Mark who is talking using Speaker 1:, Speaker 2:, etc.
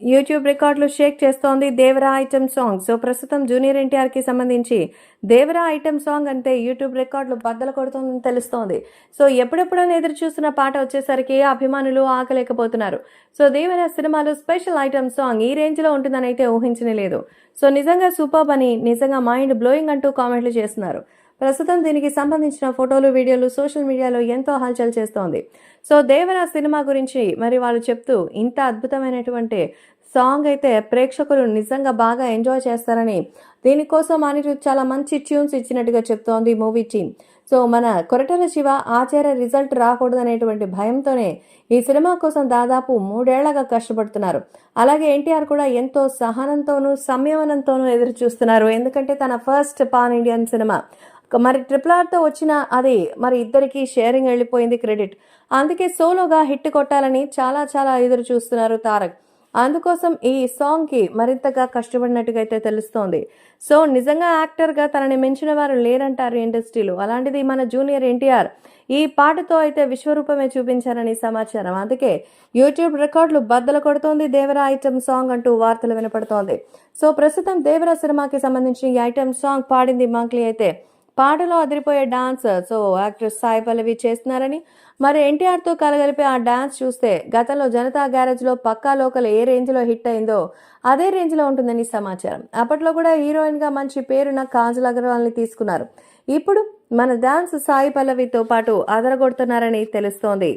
Speaker 1: YouTube రికార్డులు shake చేస్తోంది Devara item song. So ప్రస్తుతం జూనియర్ ఎన్టీఆర్కి సంబంధించి దేవరా ఐటమ్ సాంగ్ అంటే యూట్యూబ్ రికార్డులు బద్దలు కొడుతోందని తెలుస్తోంది. సో ఎప్పుడెప్పుడని ఎదురు చూస్తున్న పాట వచ్చేసరికి అభిమానులు ఆకలేకపోతున్నారు సో దేవరా సినిమాలో స్పెషల్ ఐటమ్ సాంగ్ ఈ రేంజ్లో ఉంటుందని అయితే ఊహించనే లేదు. సో నిజంగా సూపర్ అని నిజంగా మైండ్ బ్లోయింగ్ అంటూ కామెంట్లు చేస్తున్నారు. ప్రస్తుతం దీనికి సంబంధించిన ఫోటోలు వీడియోలు సోషల్ మీడియాలో ఎంతో హల్చల్ చేస్తోంది. సో దేవరా సినిమా గురించి మరి వాళ్ళు చెప్తూ ఇంత అద్భుతమైనటువంటి సాంగ్ అయితే ప్రేక్షకులు నిజంగా బాగా ఎంజాయ్ చేస్తారని దీనికోసం అనిరుద్ చాలా మంచి ట్యూన్స్ ఇచ్చినట్టుగా చెప్తోంది మూవీ టీమ్. సో మన కొరటల శివ ఆచార్య రిజల్ట్ రాకూడదనేటువంటి భయంతోనే ఈ సినిమా కోసం దాదాపు మూడేళ్ళగా కష్టపడుతున్నారు. అలాగే ఎన్టీఆర్ కూడా ఎంతో సహనంతోనూ సంయమనంతోనూ ఎదురు చూస్తున్నారు ఎందుకంటే తన ఫస్ట్ పాన్ ఇండియన్ సినిమా. మరి ట్రిపుల్ ఆర్తో వచ్చిన అది మరి ఇద్దరికి షేరింగ్ వెళ్ళిపోయింది క్రెడిట్. అందుకే సోలోగా హిట్ కొట్టాలని చాలా చాలా ఎదురు చూస్తున్నారు తారక్. అందుకోసం ఈ సాంగ్కి మరింతగా కష్టపడినట్టుగా అయితే తెలుస్తోంది. సో నిజంగా యాక్టర్గా తనని మించిన వారు లేరంటారు ఇండస్ట్రీలో. అలాంటిది మన జూనియర్ ఎన్టీఆర్ ఈ పాటతో అయితే విశ్వరూపమే చూపించారని సమాచారం. అందుకే యూట్యూబ్ రికార్డులు బద్దలు కొడుతోంది దేవరా ఐటమ్ సాంగ్ అంటూ వార్తలు వినపడుతోంది. సో ప్రస్తుతం దేవరా సినిమాకి సంబంధించిన ఈ ఐటమ్ సాంగ్ పాడింది మంక్లీ అయితే పాటలో అదిరిపోయే dance so actress Sai Pallavi చేస్తున్నారని. మరి ఎన్టీఆర్తో కలగలిపి ఆ డాన్స్ చూస్తే గతంలో జనతా గ్యారేజ్లో పక్కా లోకల్ ఏ రేంజ్లో హిట్ అయిందో అదే రేంజ్లో ఉంటుందని సమాచారం. అప్పట్లో కూడా హీరోయిన్గా మంచి పేరున్న కాజల్ అగర్వాల్ని తీసుకున్నారు. ఇప్పుడు మన డాన్స్ సాయి పల్లవితో పాటు అదరగొడుతున్నారని తెలుస్తోంది.